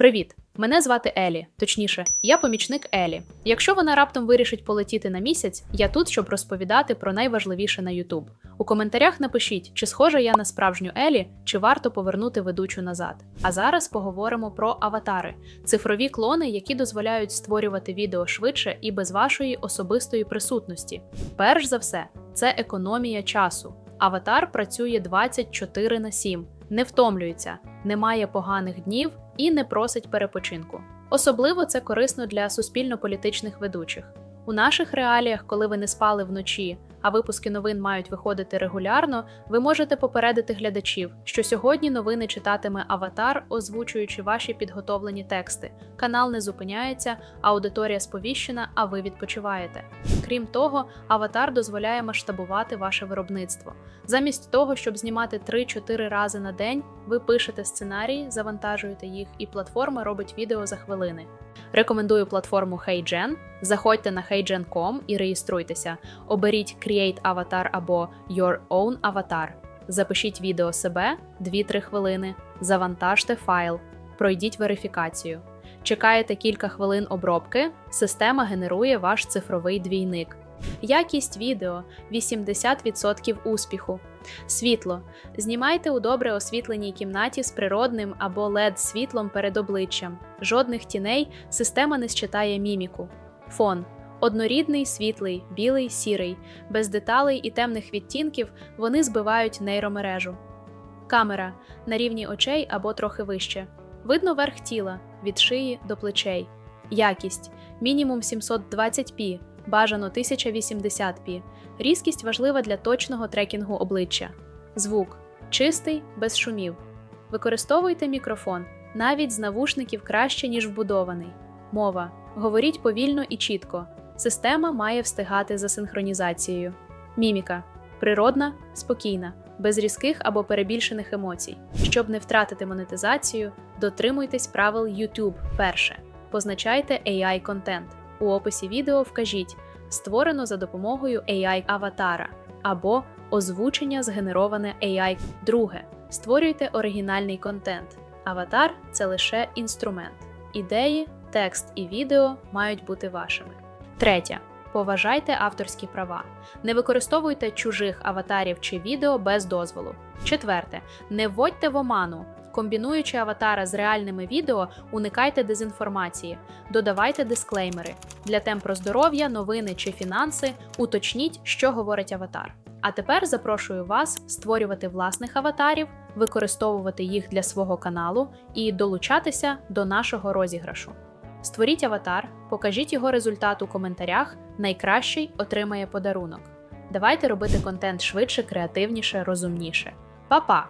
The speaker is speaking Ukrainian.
Привіт! Мене звати Елі. Точніше, я помічник Елі. Якщо вона раптом вирішить полетіти на місяць, я тут, щоб розповідати про найважливіше на YouTube. У коментарях напишіть, чи схожа я на справжню Елі, чи варто повернути ведучу назад. А зараз поговоримо про аватари цифрові клони, які дозволяють створювати відео швидше і без вашої особистої присутності. Перш за все, це економія часу. Аватар працює 24 на 7, не втомлюється, не має поганих днів і не просить перепочинку. Особливо це корисно для суспільно-політичних ведучих. У наших реаліях, коли ви не спали вночі, а випуски новин мають виходити регулярно, ви можете попередити глядачів, що сьогодні новини читатиме аватар, озвучуючи ваші підготовлені тексти. Канал не зупиняється, аудиторія сповіщена, а ви відпочиваєте. Крім того, аватар дозволяє масштабувати ваше виробництво. Замість того, щоб знімати 3-4 рази на день, ви пишете сценарії, завантажуєте їх, і платформа робить відео за хвилини. Рекомендую платформу HeyGen. Заходьте на heygen.com і реєструйтеся. Оберіть Create Avatar або Your Own Avatar. Запишіть відео себе 2-3 хвилини, завантажте файл, пройдіть верифікацію. Чекаєте кілька хвилин обробки, система генерує ваш цифровий двійник. Якість відео 80% успіху. Світло. Знімайте у добре освітленій кімнаті з природним або led світлом перед обличчям. Жодних тіней, система не считає міміку. Фон. Однорідний, світлий, білий, сірий, без деталей і темних відтінків вони збивають нейромережу. Камера на рівні очей або трохи вище. Видно верх тіла від шиї до плечей. Якість мінімум 720p, бажано 1080p. Різкість важлива для точного трекінгу обличчя. Звук чистий, без шумів. Використовуйте мікрофон навіть з навушників краще, ніж вбудований. Мова. Говоріть повільно і чітко. Система має встигати за синхронізацією. Міміка природна, спокійна, без різких або перебільшених емоцій. Щоб не втратити монетизацію, дотримуйтесь правил YouTube перше. Позначайте AI контент. У описі відео вкажіть створено за допомогою AI аватара або озвучення згенероване AI. Друге. Створюйте оригінальний контент. Аватар це лише інструмент. Ідеї, текст і відео мають бути вашими. Третє. Поважайте авторські права. Не використовуйте чужих аватарів чи відео без дозволу. Четверте. Не вводьте в оману. Комбінуючи аватара з реальними відео, уникайте дезінформації, додавайте дисклеймери. Для тем про здоров'я, новини чи фінанси уточніть, що говорить аватар. А тепер запрошую вас створювати власних аватарів, використовувати їх для свого каналу і долучатися до нашого розіграшу. Створіть аватар, покажіть його результат у коментарях. Найкращий отримає подарунок. Давайте робити контент швидше, креативніше, розумніше. Па-па!